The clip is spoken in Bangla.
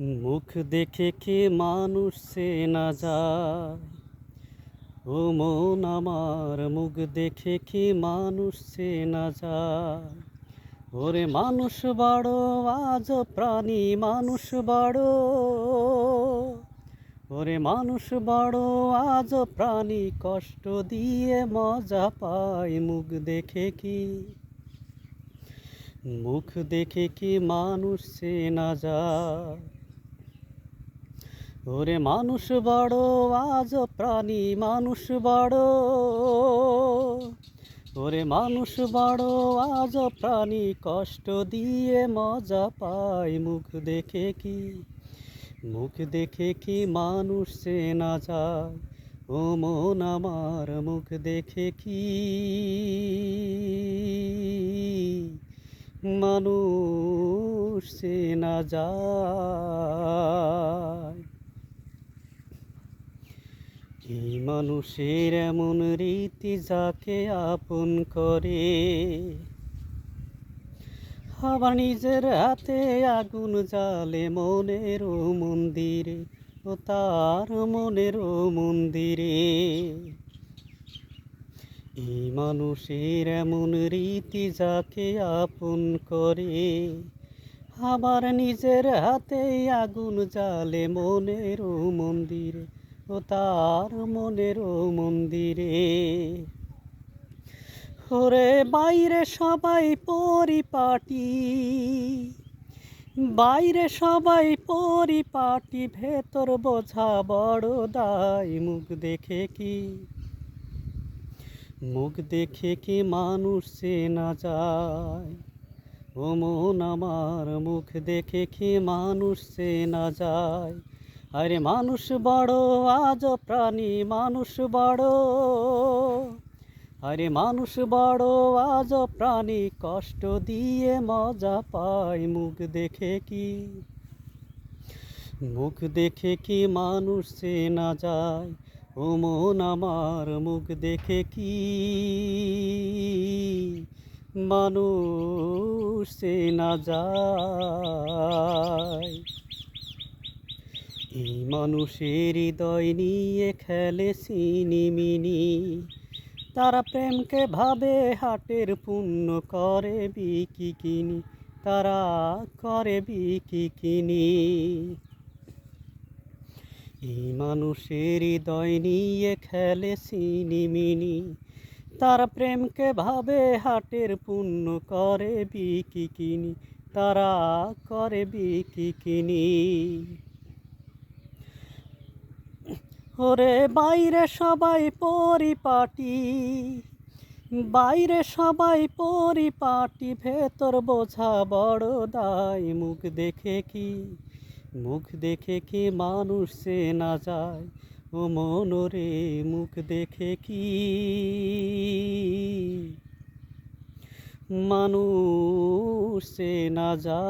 মুখ দেখে কে মানুষ সে না যায়? ও মন আমার, মুখ দেখে কি মানুষ সে না যায়? ওরে মানুষ বাড়ো, আজ প্রাণী মানুষ বাড়ো। ওরে মানুষ বাড়ো, আজ প্রাণী কষ্ট দিয়ে মজা পায়। মুখ দেখে কি? মুখ দেখে কি মানুষ সে না যায়? ওরে মানুষ বড়, আজ প্রাণী মানুষ বড়। ওরে মানুষ বড়, আজ প্রাণী কষ্ট দিয়ে মজা পায়। মুখ দেখে কি, মুখ দেখে কি মানুষ না যায়? ও মন আমার, মুখ দেখে কি মানুষ না যায়? এই মানুষের এমন রীতি যাকে আপন করে, আবার নিজের হাতে আগুন জালে মনের মন্দিরে ও তার মনের মন্দিরে। এই মানুষের এমন রীতি যাকে আপন করে, আবার নিজের হাতে আগুন জালে মনের মন্দিরে ও তার মনের মন্দিরে। ওরে বাইরে সবাই পরিপাটি, বাইরে সবাই পরিপাটি, ভেতর বোঝা বড় দায়। মুখ দেখে কি? মুখ দেখে কি মানুষ সে না যায়? ও মন আমার, মুখ দেখে কি মানুষ সে না যায়? আরে মানুষ বড় আজ প্রাণী মানুষ বড়। আরে মানুষ বড় আজ প্রাণী কষ্ট দিয়ে মজা পায়। মুখ দেখে কি? মুখ দেখে কি মানুষ সে না যায়? ও মন আমার, মুখ দেখে কি? মানুষ সে না যায়। এই মানুষের হৃদয় নিয়ে খেলে সিনিমিনি। তারা প্রেমকে ভাবে, হাটের পুণ্য করে বিকি কিনি তারা করে বিকি কিনি এই মানুষের হৃদয় নিয়ে খেলে সিনিমিনি। তারা প্রেমকে ভাবে, হাটের পুণ্য করে বিকি কিনি তারা করে বিকি কিনি ওরে বাইরে সবাই পরিপাটি, বাইরে সবাই পরিপাটি, ভেতর বোঝা বড় দায়। মুখ দেখে কি, মুখ দেখে কি মানুষ সে না যায়? ও মনোরে মুখ দেখে কি? মানুষ সে না যায়।